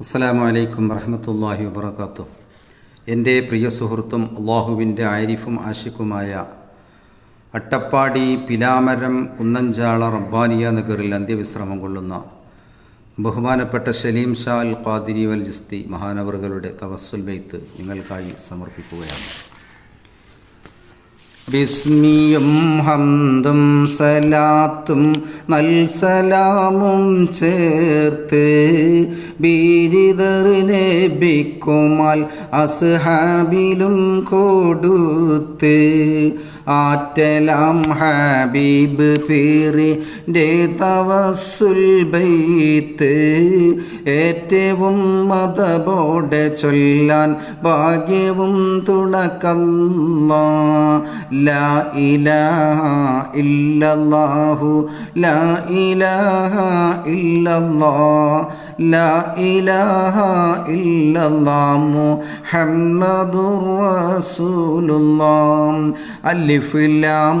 അസ്സലാമു അലൈക്കും വറഹമത്തല്ലാഹി വബർക്കാത്തു എന്റെ പ്രിയ സുഹൃത്തും അള്ളാഹുവിന്റെ ആരിഫും ആഷിഖുമായ അട്ടപ്പാടി പിലാമരം കുന്നഞ്ചാള റബ്ബാനിയ നഗറിൽ അന്ത്യവിശ്രമം കൊള്ളുന്ന ബഹുമാനപ്പെട്ട ഷലീം ഷാ അൽ ഖാദിരി വൽ ജിസ്തി മഹാനവറുകളുടെ തവസ്സുൽ ബെയ്ത്ത് നിങ്ങൾക്കായി സമർപ്പിക്കുകയാണ്. ബിസ്മിയും ഹന്തും സലാത്തും നൽസലാമും ചേർത്ത് ബീരിതർ ലഭിക്കുമാൽ അസ്ഹാബിലും കൊടുത്ത് ആറ്റലാം ഹബീബ് പേറി തവസുൽ ബൈത്ത് ഏറ്റവും മതബോടെ ചൊല്ലാൻ ഭാഗ്യവും തുണക്കല്ല ലാ ഇലാഹ ഇല്ലല്ലാഹു ലാ ഇലാഹ ഇല്ലല്ലാഹ് ലാ ഇലാഹ محمد رسول الله ألف ലാം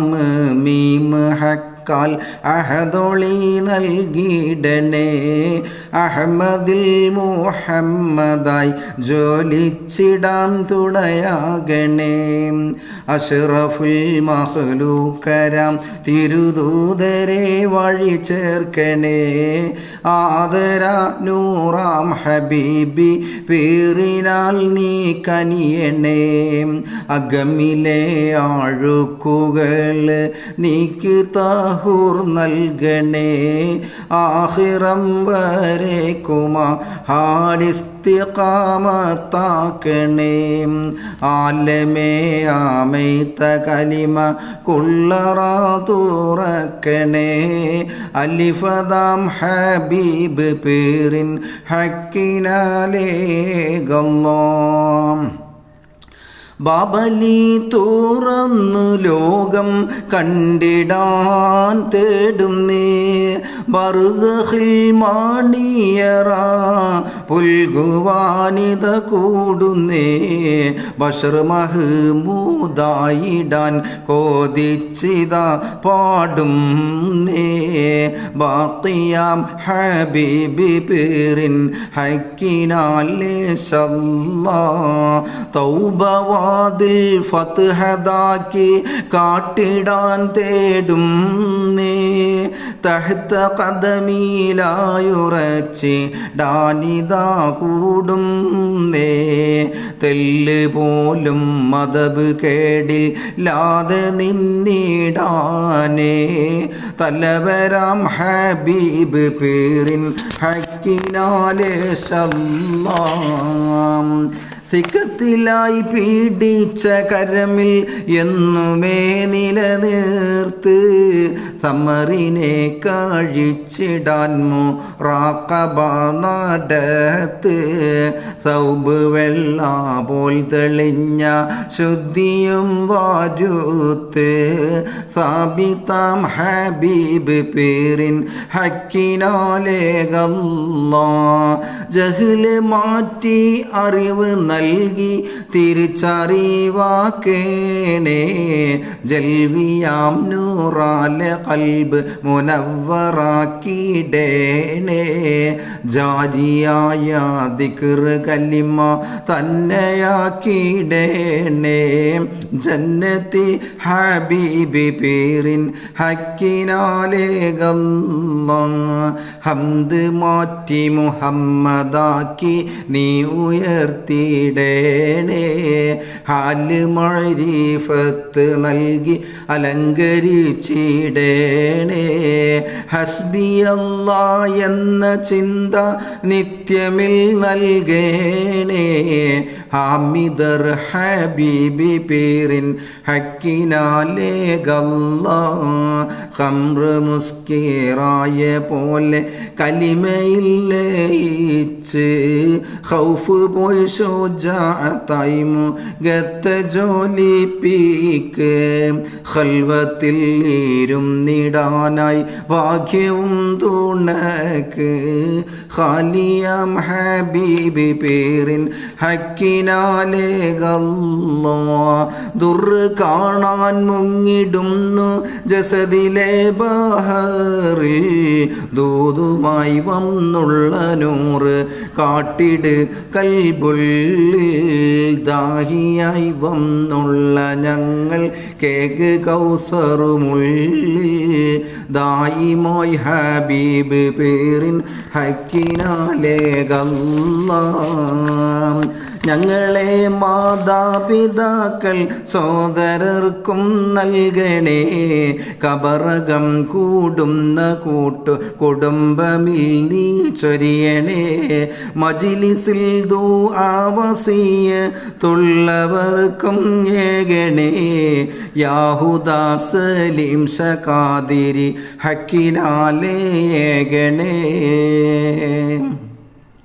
മീം ഹക്ക് കാൽ അഹദൊളി നൽകിയിടണേ. അഹമ്മദിൽ മുഹമ്മദായി ജോലിച്ചിടാൻ തുണയാകണേ. അഷറഫുൽ മഹ്ലൂക്കരാം തിരുദൂതരെ വഴി ചേർക്കണേ. ആദര നൂറാം ഹബീബി പേറിനാൽ നീ കനിയണേ. അകമിലെ ആഴുക്കുകൾ നീക്ക് താഹൂർ നൽകണേ. ആഹിറം വരേക്കുമാ. ഹാടിസ്തികാമത്താക്കണേ ആലമേ ആമൈത്ത കലിമ കുള്ളറ തുറക്കണേ. അലിഫദാം ഹബീബ് പേറിൻ ഹക്കിനാലേ ഗല്ലാം ബാബലി തുറന്നു ലോകം കണ്ടിടാൻ തേടുന്നേ. ബർസഹിൽ മാണിയറ പുൽകുവാനിത കൂടുന്നേ. ബഷർ മഹ്മൂദായിടാൻ കോതിച്ചിത പാടും നേ ബാക്കിയാം ഹബീബി പേറിൻ ഹക്കിനാലേ സല്ലാ. തൗബവാതിൽ ഫത്ഹദാക്കി കാട്ടിടാൻ തേടും നേ തഹത്ത കദമീലായുറച്ച് ഡാനിതാ കൂടും നേ തെല്ല് പോലും മതബ് കേടിൽ ലാതെ നിന്നിടാനേ. തലവരാം ഹബീബ് പേരിൻ ഹക്കിനാലേ സല്ലാം സിക്കത്തിലായി പീഡിച്ച കരമിൽ എന്നുമേ നിലനിർത്ത്. സമ്മറിനെ കഴിച്ചിടാൻ മുറാക്കബ നടത്ത്. സൗബ് വെള്ള പോൽ തെളിഞ്ഞ ശുദ്ധിയും വാരുത്ത്. സാബിത്താം ഹബീബ് പേരിൻ ഹക്കിനാലേ ഗല്ലാ ജഹ്ല് മാറ്റി അറിവ് നൽകി തിരിച്ചറിവാക്കേണേ. ജൽവിയാം നൂറാല കൽബ് മുനവറാക്കിടേണേ ജാരിയായ ദിക്ർ കലിമ തന്നെയാക്കിടേണേ. ജന്നത്തി ഹബീബി പേരിൻ ഹക്കിനാലേ ഹംദ് മാറ്റി മുഹമ്മദാക്കി നീ ഉയർത്തിയിടേണേ ഹാൽ മഴരീഫത്ത് നൽകി അലങ്കരിച്ചിടേണേ. ഹസ്ബി അല്ല എന്ന ചിന്ത നിത്യമിൽ നൽകേണേ. ഹാമിദർ ഹബീബി പേരിൻ ഹക്കിനാലേ ഗല്ല ഹംറ് മുസ്കീറായ പോലെ കലിമയില്ലേ ലയിച്ച് ഹൗഫ് പോയി ശോച ഷുജാഅത്തായി മുഖത്തെ ജോലിപ്പിക്ക് നീരും നിടാനായി ഭാഗ്യവും തുണക്ക്. ഖാലിയം ഹബീബി പേരിൻ ഹക്കിനാലേ ഗല്ലോ ദുർ കാണാൻ മുങ്ങിടുന്നു ജസദിലെ ബഹറിൽ. ദൂതുമായി വന്നുള്ള നൂറ് കാട്ടിട് കൽബുള്ളിൽ ദാഹിയായി വന്നുള്ള ഞങ്ങൾ കേക്ക് കൗസറുമുള്ളിൽ ദായിമോയ് ഹബീബ് പേരിൻ ഹക്കിനാലേകല്ലാം ഞങ്ങളെ മാതാപിതാക്കൾ സോദരർക്കും നൽകണേ. കബറകം കൂടുന്ന കൂട്ടു കുടുംബമിൽ നീ ചൊരിയണേ. മജിലിസിൽ ദൂ ആവസീയ തുള്ളവർക്കും ഏകണേ യാഹുദാസലീം ഹക്കിനാലേ ഹക്കിനാലേകണേ